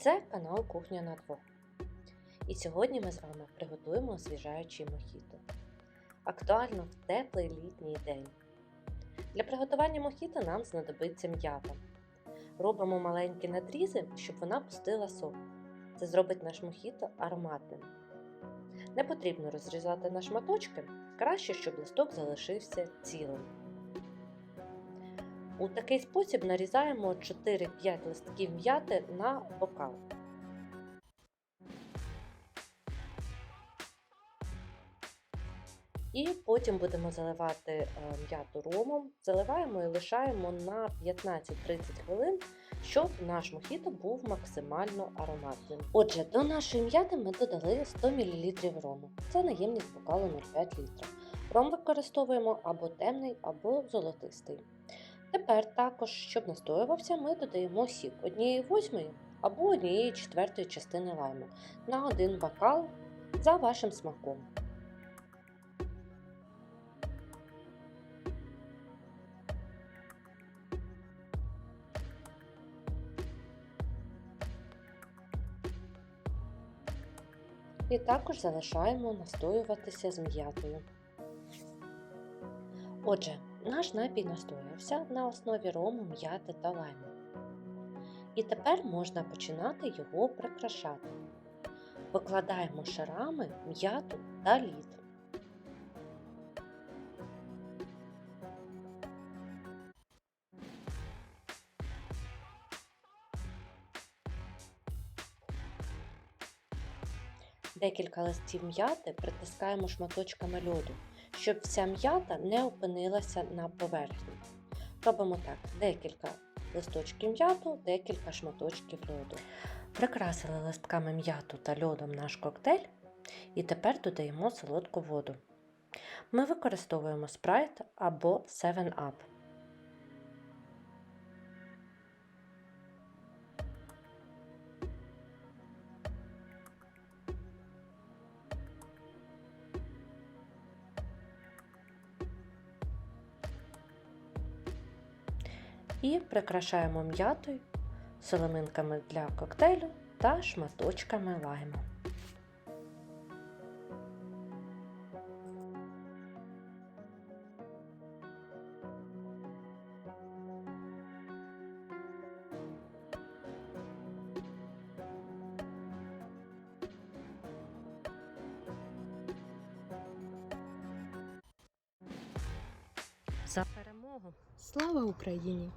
Це канал Кухня на двох. І сьогодні ми з вами приготуємо освіжаючий мохіто. Актуально в теплий літній день. Для приготування мохіто нам знадобиться м'ята. Робимо маленькі надрізи, щоб вона пустила сок. Це зробить наш мохіто ароматним. Не потрібно розрізати на шматочки, краще, щоб листок залишився цілим. У такий спосіб нарізаємо 4-5 листків м'яти на бокал. І потім будемо заливати е, м'яту ромом, заливаємо і лишаємо на 15-30 хвилин, щоб наш мохіто був максимально ароматним. Отже, до нашої м'яти ми додали 100 мл рому. Це наємність бокалу 0,5 літра. Ром використовуємо або темний, або золотистий. Тепер також, щоб настоювався, ми додаємо сік 1 восьмої або 1 четвертої частини лайму на один бокал за вашим смаком. І також залишаємо настоюватися з м'ятою. Отже, наш напій настоявся на основі рому, м'яти та лайму. І тепер можна починати його прикрашати. Викладаємо шарами м'яту та лід. Декілька листів м'яти притискаємо шматочками льоду, щоб вся м'ята не опинилася на поверхні. Робимо так: декілька листочків м'яту, декілька шматочків льоду. Прикрасили листками м'яту та льодом наш коктейль, і тепер додаємо солодку воду. Ми використовуємо спрайт або 7-Up. І прикрашаємо м'ятою, соломинками для коктейлю та шматочками лайму. За перемогу! Слава Україні!